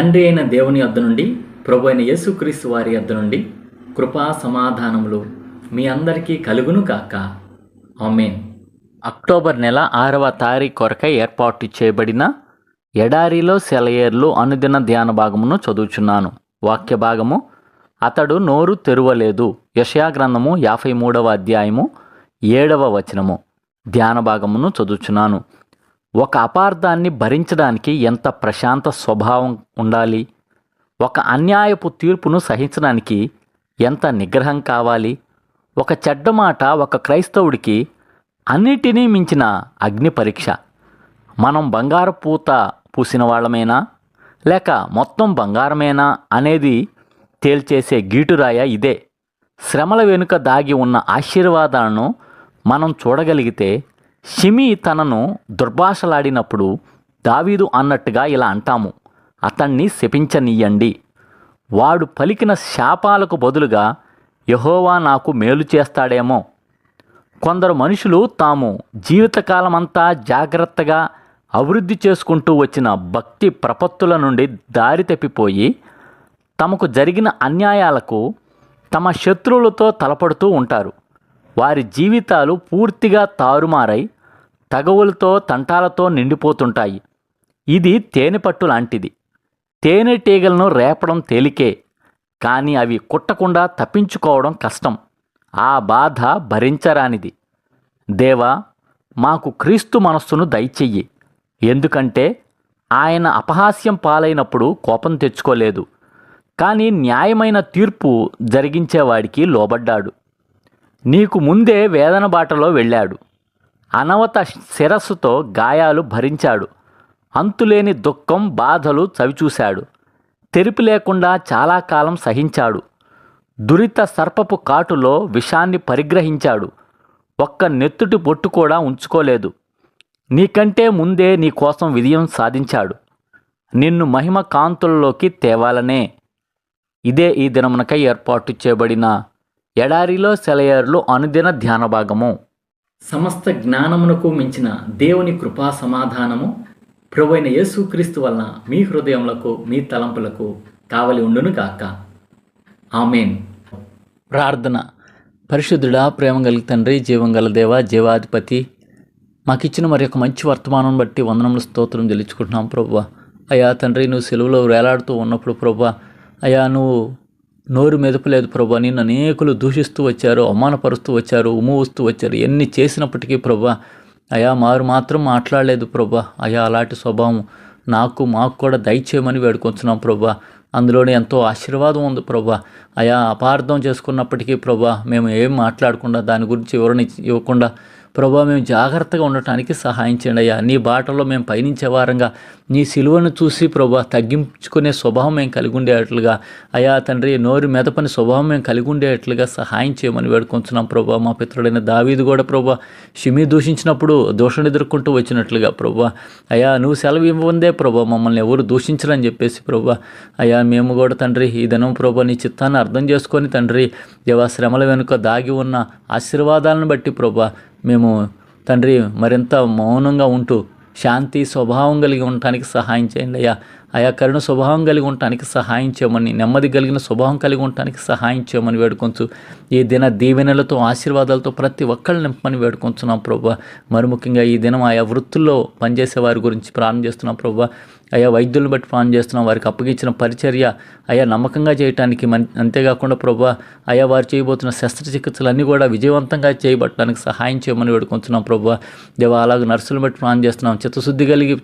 తండ్రి అయిన దేవుని వద్ద నుండి ప్రభు అయిన యేసుక్రీస్తు వారి వద్ద నుండి కృపా సమాధానములు మీ అందరికీ కలుగును కాక ఆమెన్. అక్టోబర్ నెల ఆరవ తారీఖు కొరకై ఏర్పాటు చేయబడిన ఎడారిలో సెలయేర్లు అనుదిన ధ్యాన భాగమును చదువుచున్నాను. వాక్య భాగము అతడు నోరు తెరువలేదు. యషయా గ్రంథము యాభై మూడవ అధ్యాయము ఏడవ వచనము ధ్యాన భాగమును చదువుచున్నాను. ఒక అపార్థాన్ని భరించడానికి ఎంత ప్రశాంత స్వభావం ఉండాలి? ఒక అన్యాయపు తీర్పును సహించడానికి ఎంత నిగ్రహం కావాలి? ఒక చెడ్డ మాట ఒక క్రైస్తవుడికి అన్నిటినీ మించిన అగ్ని పరీక్ష. మనం బంగారు పూత పూసిన వాళ్ళమేనా? లేక మొత్తం బంగారమేనా? అనేది తేల్చేసే గీటురాయ ఇదే. శ్రమల వెనుక దాగి ఉన్న ఆశీర్వాదాలను మనం చూడగలిగితే షిమి తనను దుర్భాషలాడినప్పుడు దావీదు అన్నట్టుగా ఇలా అంటాము అతన్ని శపించనీయండి. వాడు పలికిన శాపాలకు బదులుగా యహోవా నాకు మేలు చేస్తాడేమో. కొందరు మనుషులు తాము జీవితకాలమంతా జాగ్రత్తగా అభివృద్ధి చేసుకుంటూ వచ్చిన భక్తి ప్రపత్తుల నుండి దారి తప్పిపోయి తమకు జరిగిన అన్యాయాలకు తమ శత్రువులతో తలపడుతూ ఉంటారు. వారి జీవితాలు పూర్తిగా తారుమారై తగవులతో తంటాలతో నిండిపోతుంటాయి. ఇది తేనెపట్టు లాంటిది. తేనెటీగలను రేపడం తేలికే కానీ అవి కుట్టకుండా తప్పించుకోవడం కష్టం. ఆ బాధ భరించరానిది. దేవా మాకు క్రీస్తు మనస్సును దయచెయ్యి. ఎందుకంటే ఆయన అపహాస్యం పాలైనప్పుడు కోపం తెచ్చుకోలేదు. కానీ న్యాయమైన తీర్పు జరిగించేవాడికి లోబడ్డాడు. నీకు ముందే వేదన బాటలో వెళ్ళాడు. అనవత శిరస్సుతో గాయాలు భరించాడు. అంతులేని దుఃఖం బాధలు చవిచూశాడు. తెరిపి లేకుండా చాలా కాలం సహించాడు. దురిత సర్పపు కాటులో విషాన్ని పరిగ్రహించాడు. ఒక్క నెత్తుటి బొట్టు కూడా ఉంచుకోలేదు. నీకంటే ముందే నీ కోసం విజయం సాధించాడు. నిన్ను మహిమ కాంతుల్లోకి తేవాలనే. ఇదే ఈ దినమునకై ఏర్పాటు చేయబడిన ఎడారిలో సెలయేర్లు అనుదిన ధ్యాన భాగము. సమస్త జ్ఞానమునకు మించిన దేవుని కృపా సమాధానము ప్రభు అయిన యేసుక్రీస్తు వలన మీ హృదయములకు మీ తలంపులకు కావలి ఉండును గాక. ఆమెన్. ప్రార్థన. పరిశుద్ధుడా ప్రేమ కలిగి తండ్రి జీవం గల దేవ జీవాధిపతి మాకిచ్చిన మరి ఒక మంచి వర్తమానం బట్టి వందనములు స్తోత్రం తెలుసుకుంటున్నాం ప్రభు. అయ్యా తండ్రి నువ్వు సెలవులో వేలాడుతూ ఉన్నప్పుడు ప్రభు అయ్యా నువ్వు నోరు మెదపలేదు ప్రభు నిన్ను అనేకులు దూషిస్తూ వచ్చారు అవమానపరుస్తూ వచ్చారు ఉమ్ముస్తూ వచ్చారు. ఎన్ని చేసినప్పటికీ ప్రభా అయా మారు మాత్రం మాట్లాడలేదు ప్రభా. అయా అలాంటి స్వభావం నాకు మాకు కూడా దయచేయమని వేడుకొంచున్నాం ప్రభా. అందులోనే ఎంతో ఆశీర్వాదం ఉంది ప్రభా. అయా అపార్థం చేసుకున్నప్పటికీ ప్రభా మేము ఏం మాట్లాడకుండా దాని గురించి వివరణ ఇవ్వకుండా ప్రభా మేము జాగ్రత్తగా ఉండటానికి సహాయం చేయండి అయ్యా. నీ బాటలో మేము పయనించే వారంగా. నీ సిలువను చూసి ప్రభా తగ్గించుకునే స్వభావం మేము కలిగి ఉండేటట్లుగా. అయా తండ్రి నోరు మెదపని స్వభావం మేము కలిగి ఉండేటట్లుగా సహాయం చేయమని వేడుకొంచున్నాం ప్రభా. మా పిత్రుడైన దావీది కూడా ప్రభా షిమి దూషించినప్పుడు దోషణ ఎదుర్కొంటూ వచ్చినట్లుగా ప్రభా. అయా నువ్వు సెలవు ఇవ్వందే ప్రభా మమ్మల్ని ఎవరు దూషించరని చెప్పేసి ప్రభా. అయా మేము కూడా తండ్రి ఈ దినం ప్రభా నీ చిత్తాన్ని అర్థం చేసుకొని తండ్రి దేవా శ్రమల వెనుక దాగి ఉన్న ఆశీర్వాదాలను బట్టి ప్రభా మేము తండ్రి మరింత మౌనంగా ఉంటూ శాంతి స్వభావం కలిగి ఉండటానికి సహాయం చేయండి అయ్యా. ఆయా కరుణ స్వభావం కలిగి ఉండటానికి సహాయం చేయమని నెమ్మది కలిగిన స్వభావం కలిగి ఉండటానికి సహాయం చేయమని వేడుకొంచు. ఈ దిన దీవెనలతో ఆశీర్వాదాలతో ప్రతి ఒక్కళ్ళు నింపమని వేడుకొంచున్నాం ప్రభా. మరి ముఖ్యంగా ఈ దినం ఆయా వృత్తుల్లో పనిచేసే వారి గురించి ప్రారంభం చేస్తున్నాం ప్రభా. అయా వైద్యులను బట్టి ప్రాణం చేస్తున్నాం. వారికి అప్పగించిన పరిచర్య అయా నమ్మకంగా చేయటానికి మన్ అంతేకాకుండా ప్రభా అయా వారు చేయబోతున్న శస్త్రచికిత్సలు అన్నీ కూడా విజయవంతంగా చేయబట్టడానికి సహాయం చేయమని వేడుకుంటున్నాం ప్రభా. దేవా అలాగే నర్సులను బట్టి ప్రాణం చేస్తున్నాం. చిత్తశుద్ధి కలిగి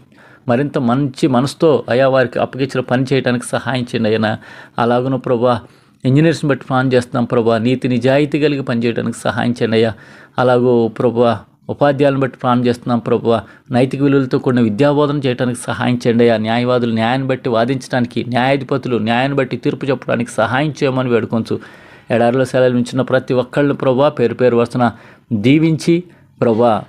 మరింత మంచి మనసుతో అయా వారికి అప్పగించిన పని చేయడానికి సహాయం చేయండి అయినా అలాగను ప్రభా ఇంజనీర్స్ని బట్టి ప్లాన్ చేస్తున్నాం ప్రభా. నీతి నిజాయితీ కలిగి పనిచేయడానికి సహాయం చేయండి అయ్యా. అలాగూ ప్రభా ఉపాధ్యాయులను బట్టి ప్లాన్ చేస్తున్నాం ప్రభు. నైతిక విలువలతో కూడిన విద్యాబోధన చేయడానికి సహాయం చేయండి అయ్యా. న్యాయవాదులు న్యాయాన్ని బట్టి వాదించడానికి న్యాయాధిపతులు న్యాయాన్ని బట్టి తీర్పు చెప్పడానికి సహాయం చేయమని వేడుకొంచు. ఎడారిలో సెలవులు ఉంచిన ప్రతి ఒక్కళ్ళు ప్రభా పేరు పేరు వరుసన దీవించి ప్రభా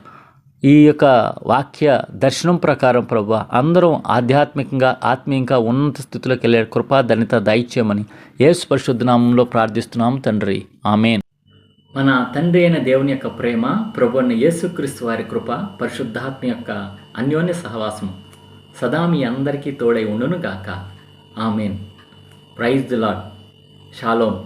ఈ యొక్క వాక్య దర్శనం ప్రకారం ప్రభా అందరం ఆధ్యాత్మికంగా ఆత్మీయంగా ఉన్నత స్థితిలోకి వెళ్ళే కృపా ధన్యత దయచేయమని యేసు పరిశుద్ధ నామంలో ప్రార్థిస్తున్నాం తండ్రి. ఆమెన్. మన తండ్రి అయిన దేవుని యొక్క ప్రేమ ప్రభు అయిన యేసుక్రీస్తు వారి కృప పరిశుద్ధాత్మ యొక్క అన్యోన్య సహవాసం సదా మీ అందరికీ తోడై ఉండును గాక. Amen. Praise the Lord shalom